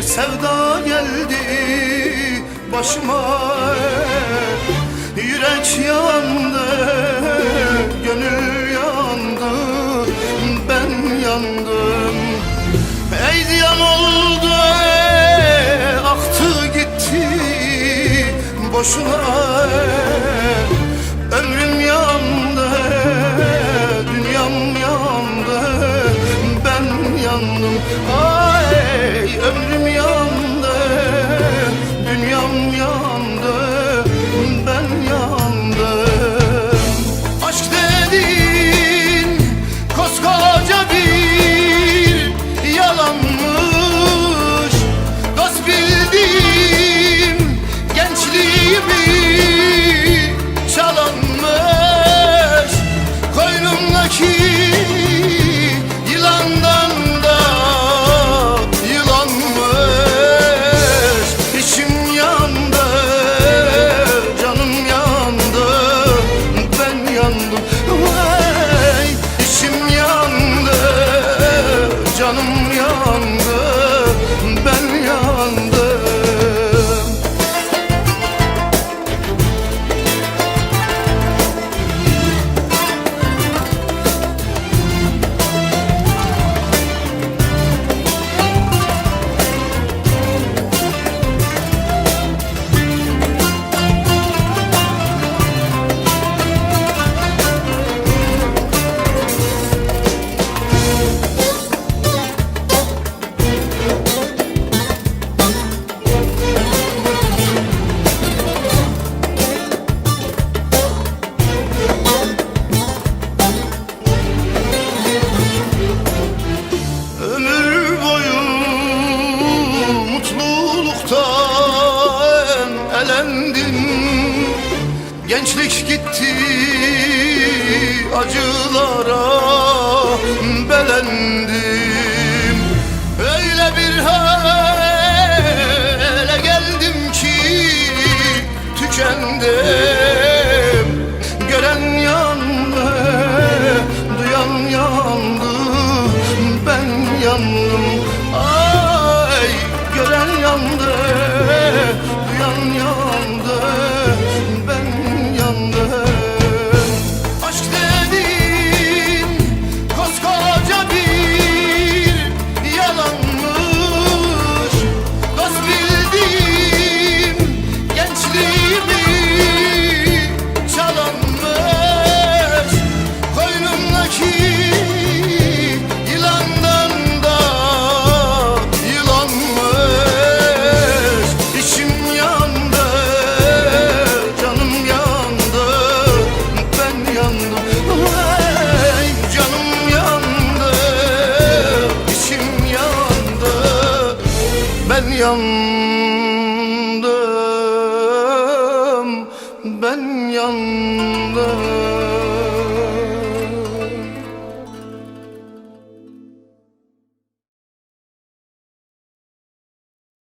bir sevda geldi başıma. Yürek yandı, gönül yandı, ben yandım. Ey ziyan oldu, aktı gitti boşuna. Ömrüm yandı, dünyam yandı, ben yandım. Ay! ey ömrüm yandı Dünyam yandı. Gençlik gitti Ben yandım Ben yandım.